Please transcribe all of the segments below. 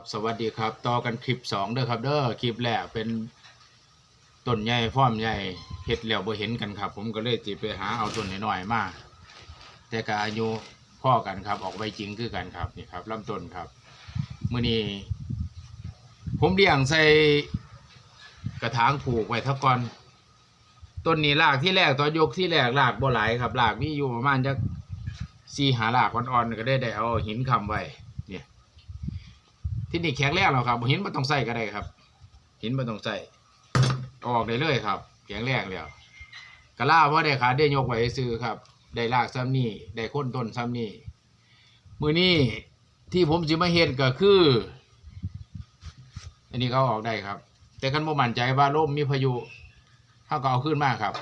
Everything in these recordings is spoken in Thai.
ครับสวัสดีครับต่อกันคลิปสองเด้อครับเด้อคลิปแรกเป็นต้นใหญ่ฟ้อมใหญ่เฮ็ดแล้วบ่เห็นกันครับ ผมก็เลยจิไปหาเอาต้นน้อยๆมาแต่ก็อายุพ่อกันครับ ออกใบจริงคือกันครับนี่ครับลำต้นครับมื้อนี้ผมเลี้ยงใส่กระถางผูกไว้ทักก่อนต้นนี้รากที่แรกตอนยกที่แรกรากบ่หลายครับรากมีอยู่ประมาณจักสี่หารากอ่อนๆก็ได้ได้เอาหินค้ำไว้ ที่นี่แข็งแรงแล้วครับหินไม่ต้องใส่ก็ได้ครับ หินไม่ต้องใส่เอาออกได้เลยครับ แข็งแรงแล้วกะล่าว่าได้ขาได้ยกไว้ซื้อครับ ได้ลากซ้ำนี่ได้ค้นต้นซ้ำนี่มือนี้ที่ผมจะมาเห็นก็คือ อันนี้เขาออกได้ครับ แต่คันบ่มั่นใจว่าลมมีพายุเขาก็เอาขึ้นมาครับ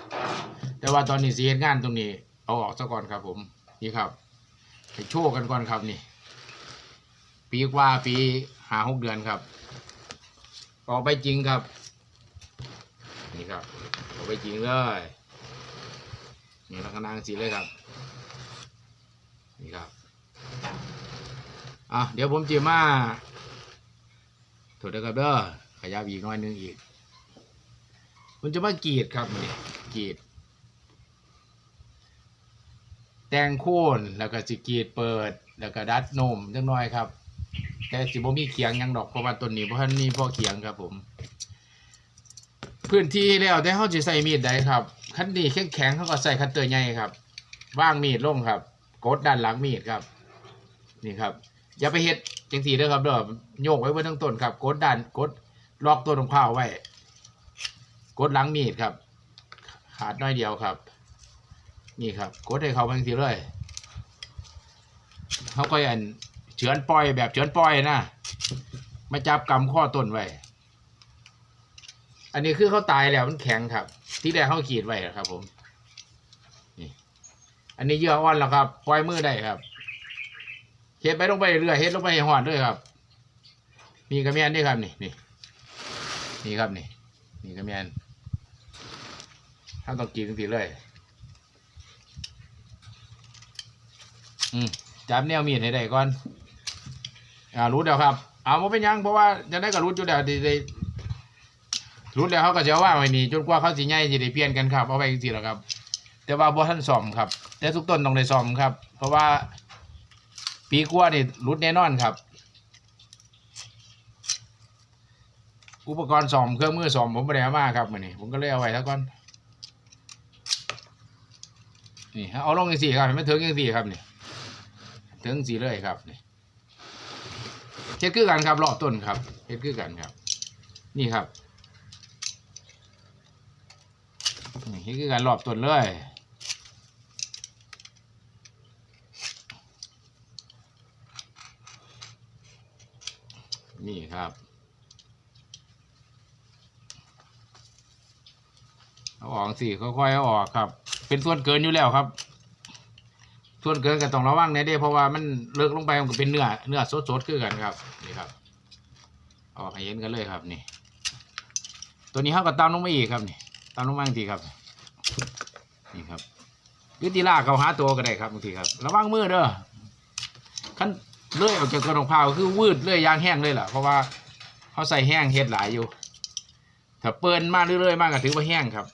แต่ว่าตอนนี้สีเห็นงานตรงนี้ เอาออกซะก่อนครับ ผมนี่ครับให้โชว์กันก่อนครับนี่ ปีกว่าปีหาหกเดือนครับออกไปจริงครับ นี่ครับออกไปจริงเลยนี่ลักษณะสีเลยครับ นี่ครับอะเดี๋ยวผมจะมาถดนะครับเด้อขยับอีกน้อยนึงอีกผมจะมากรีดครับนี่กรีดแตงโคนแล้วก็สิกรีดเปิด แล้วก็ดัดนมจังน้อยครับ แต่สิบ่มีเขียงยังดอกเพราะว่าต้นนี้บ่ทันมีพ่อเขียงครับผม พื้นที่แล้วแต่เฮาสิใส่มีดใดครับคันนี้แข็งๆเฮาก็ใส่คัตเตอร์ใหญ่ครับว่างมีดลงครับกดด้านหลังมีดครับ นี่ครับ อย่าไปเฮ็ดจังซี่เด้อครับเด้อโยกไว้บิ่ทั้งต้นครับกดด้านกดล็อกต้นของข้าวไว้กดหลังมีดครับ ขาดน้อยเดียวครับ นี่ครับกดให้เขาจังซี่เลยเขาก็อัน เฉือนปล่อยแบบเฉือนปล่อยนะมาจับกำข้อต้นไว้ อันนี้คือเขาตายแล้วมันแข็งครับ ที่แรกเขาขีดไว้ครับ ผมนี่อันนี้เยื่ออ่อนแล้วครับปล่อยมือได้ครับเฮ็ดไปลงไปเรื่อยเฮ็ดลงไปหอดด้วยครับนี่กระเมียนนี่ครับนี่นี่นี่ครับนี่นี่กระเมียนถ้าต้องกินทีเลยอืมจับแนวมีดให้ได้ก่อน อ่ารู้แล้วครับเอาไมาเป็นยังเพราะว่าจะได้กับรู้อยู่แล้วดีได้รู้แล้วเขาก็จะว่าไว้นี่จนกว่าเขาสิใหญ่สิได้เปลี่ยนกันครับเอาไว้จริงๆแล้วครับ แต่ว่าบ่ท่านซ่อมครับ แต่ทุกต้นต้องได้ซ่อมครับ เพราะว่าปีกว่านี่รุดแน่นอนครับ อุปกรณ์ซ่อมเครื่องมือซ่อมผมไม่ได้เอามาครับมื้นี้ผมก็เลยเอาไว้แล้วก่อนนี่เอาลงจังซี่ครับให้มันถึงจังซี่ครับนี่ถึงสีเลยครับนี่ เฮ็ดคือกันครับรอบต้นครับเฮ็ดคือกันครับ นี่ครับเฮ็ดคือกันรอบต้นเลยนี่ครับเอาออกสิค่อยๆเอาออกครับ เป็นส่วนเกินอยู่แล้วครับ ส่วนเกินก็ต้องระวังในเด้เพราะว่ามันเลิกลงไปมันก็เป็นเนื้อเนื้อสดๆคือกันครับนี่ครับเอาอกให้เห็นกันเลยครับนี่ ตัวนี้เขาก็ตามลงมาอีกครับนี่ตามลงมาอีกทีครับ นี่ครับหรือตีลากเขาหาตัวก็ได้ครับบางทีครับระวังมือเด้อขั้นเลื่อยออกจากกระดองเผาคือวืดเลื่อยยางแห้งเลยล่ะเพราะว่าเขาใส่แห้งเฮ็ดหลายอยู่ถ้าเปิ้นมากเรื่อยๆมากก็ถือว่าแห้งครับ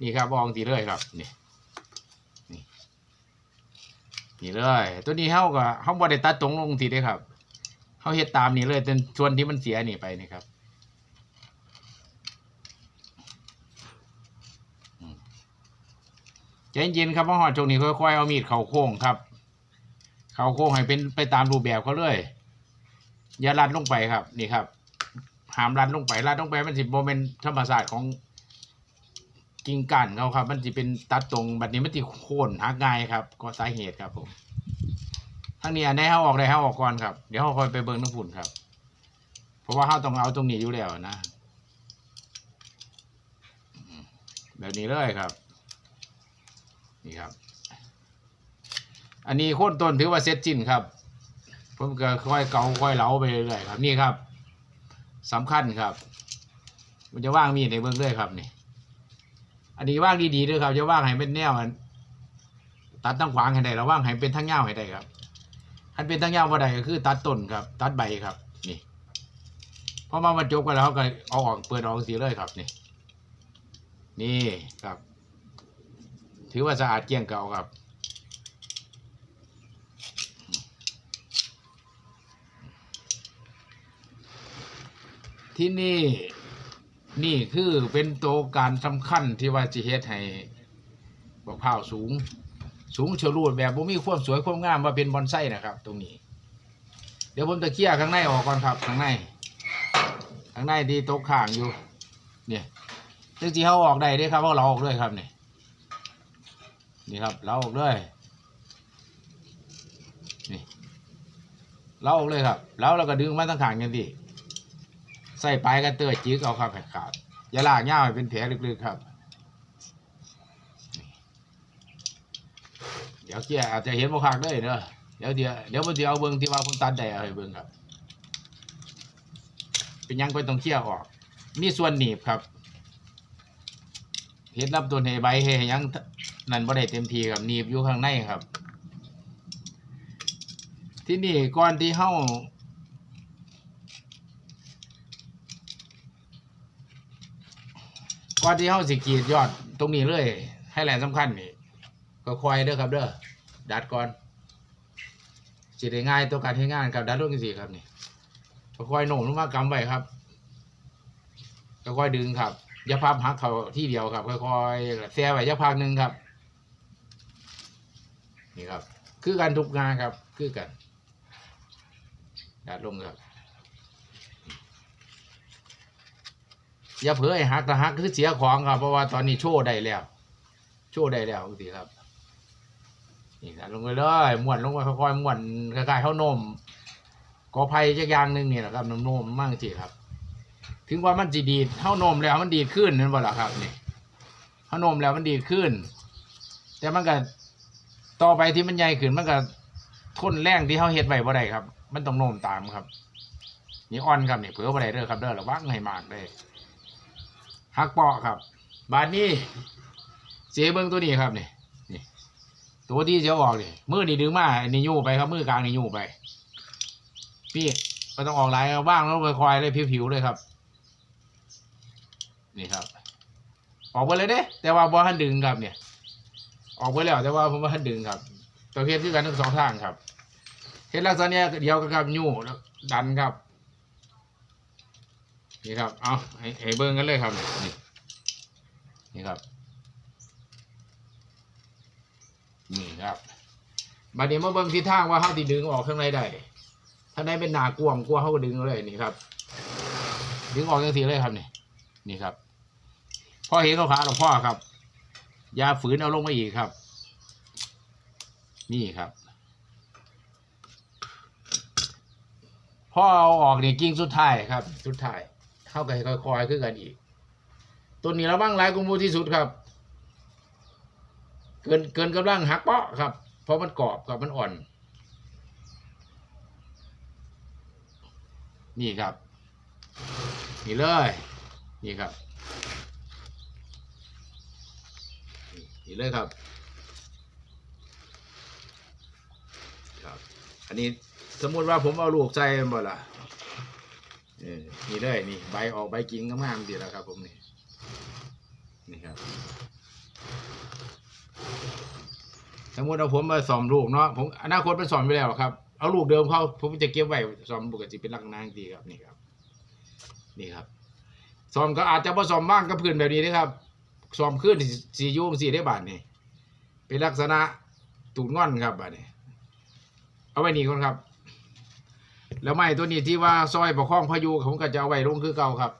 นี่ครับบองตีเลยครับนี่ นี่เลย ตัวนี้เฮาก็เฮาบ่ได้ตัดตรงลงทีเด้ครับเฮาเฮ็ดตามนี่เลยจนส่วนที่มันเสียนี่ไปนี่ครับใจเย็นครับพ่อหอดช่วงนี้ค่อยๆเอามีดเข้าโค้งครับ เข้าโค้งให้เป็นไปตามรูปแบบเขาเลย อย่าลัดลงไปครับ นี่ครับหามลัดลงไปลัดลงไปมันสิบ่เป็นธรรมศาสตร์ของ กิ่งก้านเขาครับ มันสิเป็นตัดตรงแบบนี้มันสิโค่นหักง่ายครับ ก็สาเหตุครับผมทั้งนี้อันไหนเขาออกได้เขาออกก่อนครับ เดี๋ยวเขาคอยไปเบิ่งน้ำฝุ่นครับ เพราะว่าเขาต้องเอาตรงนี้อยู่แล้วนะแบบนี้เลยครับ นี่ครับ อันนี้โค่นต้นถือว่าเซ็ตจิ้นครับผมก็ค่อยเกาค่อยเหลาไปเรื่อยๆครับ นี่ครับสำคัญครับ มันจะว่างมีดในเบื้องเลยครับนี่ อันนี้ว่างดีๆด้วยครับจะว่างให้เป็นแนวอันตัดตั้งขวางให้ได้แล้วว่างให้เป็นทั้งเงาให้ได้ครับอันเป็นทั้งยาบ่ได้ก็คือ ตัดต้นครับ ตัดใบครับนี่พอมาบรรจบกันแล้วก็เอาออกเปิดออกสีเลยครับนี่ นี่ครับ ถือว่าสะอาดเกลี้ยงเก่าครับที่นี่ นี่คือเป็นตัวการสำคัญที่ว่าจะเฮ็ดให้บักพร้าสูง สูงเฉลูดแบบบ่มีความสวยความงามว่าเป็นบอนไซนะครับ ตรงนี้ เดี๋ยวผมจะเคลียข้างในออกก่อนครับข้างในข้างในที่ตกข้างอยู่ เนี่ยซึ่งที่เขาออกได้ด้ครับว่าเราออกด้วยครับนี่นี่ครับเราออกด้วยนี่เราออกเลยครับแล้วเราก็ดึงมาทั้งข้างกันดิใส่ปลายกันเตอจิกเอาครับให้ขาดอย่าลากเงาให้เป็นแผลลึกๆครับ เดี๋ยวเกียอาจจะเห็นบ่คักเลยเนอะเดี๋ยวเดี๋ยวเดี๋ยวผมจะเอาเบิ่งที่ว่าผมตัดได้ให้เบิ่งครับ เป็นยังไปต้องเคลียร์ออก มีส่วนหนีบครับเฮ็ดรับตัวในใบให้หยังนั่นบ่ได้เต็มทีครับหนีบอยู่ข้างในครับ ที่นี่ก่อนที่เฮา ก่อนที่เฮาสิกรีดยอดตรงนี้เลยให้แหลนสำคัญนี่ก็คอยเด้อครับเด้อดัดก่อนสิได้ง่ายตัวการให้งานกับดัดลงจังซี่ครับนี่ก็คอยโหน่มลงมากำไว้ครับก็คอยดึงครับอย่าพับหักเขาที่เดียวครับค่อยๆแซ่ไว้อย่าพักหนึ่งครับ นี่ครับ คือการทุกงานครับ คือกันดัดลงครับ อย่าเผลอให้หักแต่หักคือเสียของครับ เพราะว่าตอนนี้โชว์ได้แล้ว โชว์ได้แล้วสิครับ นี่ดัดลงไปเลยม้วนลงไปค่อยๆม้วนคล้ายๆข้านมกอไผ่จักอย่างหนึ่งนี่แหละครับนมๆมั่งสิครับ ถึงว่ามันจีดีดเท่านมแล้วมันดีดขึ้นนั่นบ่ล่ะครับนี่เท่านมแล้วมันดีดขึ้น แต่มันก็ต่อไปที่มันใหญ่ขึ้นมันก็ทนแรงที่เขาเฮ็ดไว้บ่ได้ครับ มันต้องโน้มตามครับ นี่อ่อนครับนี่เผือบ่ได้เด้อครับเด้อระวังให้มากเลย หักเปาะครับ บาดนี้เสียเบิ่งตัวนี้ครับนี่นี่ ตัวที่จะออกนี่มือนี่ดึงมาอันนี้ยู่ไปครับมือกลางนี่ยู่ไป พี่ก็ต้องออกหลายเอาบ้างแล้วค่อยๆเลยผิวๆเลยครับ นี่ครับ ออกไปเลยเด้ แต่ว่าบ่ทันดึงครับเนี่ย ออกไปแล้วแต่ว่าผมบ่ทันดึงครับ ตัวเฮ็ดคือกันทั้งสองทางครับเฮ็ดลักษณะเนี้ยเดียวกันครับยู่แล้วดันครับ นี่ครับ เอาให้เบิ่งกันเลยครับ นี่นี่ครับ นี่ครับบัดนี้มาเบิ่งทิศทางว่าเฮาสิดึงออกข้างในได้ถ้าในเป็นหนากวงกลัวเฮาก็ดึงเลยนี่ครับ ดึงออกจังซีเลยครับนี่นี่ครับพ่อเห็นเขาขาหลวงพ่อครับยาฝืนเอาลงมาอีกครับ นี่ครับพ่อเอาออกนี่กิ่งสุดท้ายครับ สุดท้าย เข้ากันคอยๆขึ้นกันอีก ตัวนี้ระวังหลายกุมมูที่สุดครับ เกินเกินกำลังหักเปาะครับ เพราะมันกรอบกับมันอ่อน นี่ครับ นี่เลย นี่ครับ นี่เลยครับครับ อันนี้สมมติว่าผมเอาลูกใส่บ่ล่ะ ออนี่เลยนี่ใบออกใบกิ่งงามดีแล้วครับ ผมนี่นี่ครับสมมติเอาผมมาสอมลูกเนาะผมอนาคตเป็นสอมไปแล้วครับเอาลูกเดิมเขาผมจะเก็บไว้สอมปกติเป็นลักษณะดีครับนี่ครับ นี่ครับสอมก็อาจจะผสมบ้างกับพื้นแบบนี้นะครับสอมขึ้นสียูมสีได้บาทนี่เป็นลักษณะตูดง่อนครับบาทนี้เอาไว้นี่ก่อนครับ แล้วไม้ตัวนี้ที่ว่าซอยประคองพายุผมก็จะเอาไว้ลงคือเก่าครับ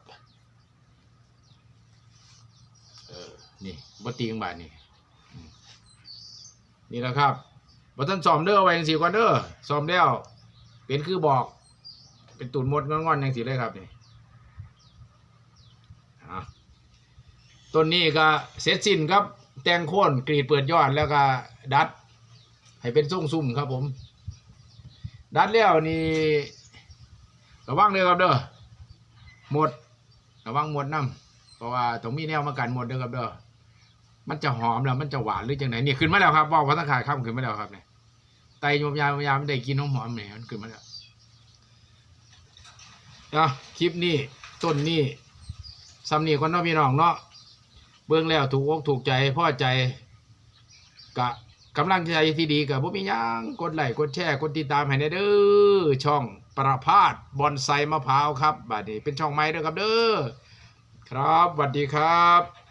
เออนี่บตีงบาทนี่นี่แหละครับบัท่านซอมเด้อไว้ยังสีก่อนเด้อซอมแล้ว เป็นคือบอก เป็นตุ่นมดงอนๆอยังสีเลยครับนี่ต้นนี้ก็เสร็จสิ้นครับ แต่งโค่นกรีดเปิดยอดแล้วก็ดัด ให้เป็นทรงซุ่มครับผม ดัดแล้วนี่ระวังเลยครับเด้อหมดระวังหมดน้ำเพราะว่าต้องมีแนวมากันหมดเด้อครับเด้อมันจะหอมแล้วมันจะหวานหรือจังไหนนี่ขึ้นมาแล้วครับบอกว่าตั้งขายข้ามขึ้นมาแล้วครับเนี่ยไตโยมยามยามได้กินน้ำหอมเนี่ยมันขึ้นมาแล้วอะคลิปนี้ต้นนี้ซ้ำนี่คนน้องพี่น้องเนาะเบื้องแล้วถูกอกถูกใจพ่อใจกะ กำลังใจที่ดีกับพวกมียังกดไลค์กดแชร์กดติดตามให้แน่เด้อช่องประพาสบอนไซมะพร้าวครับบัดนี้เป็นช่องใหม่เด้อครับเด้อครับสวัสดีครับ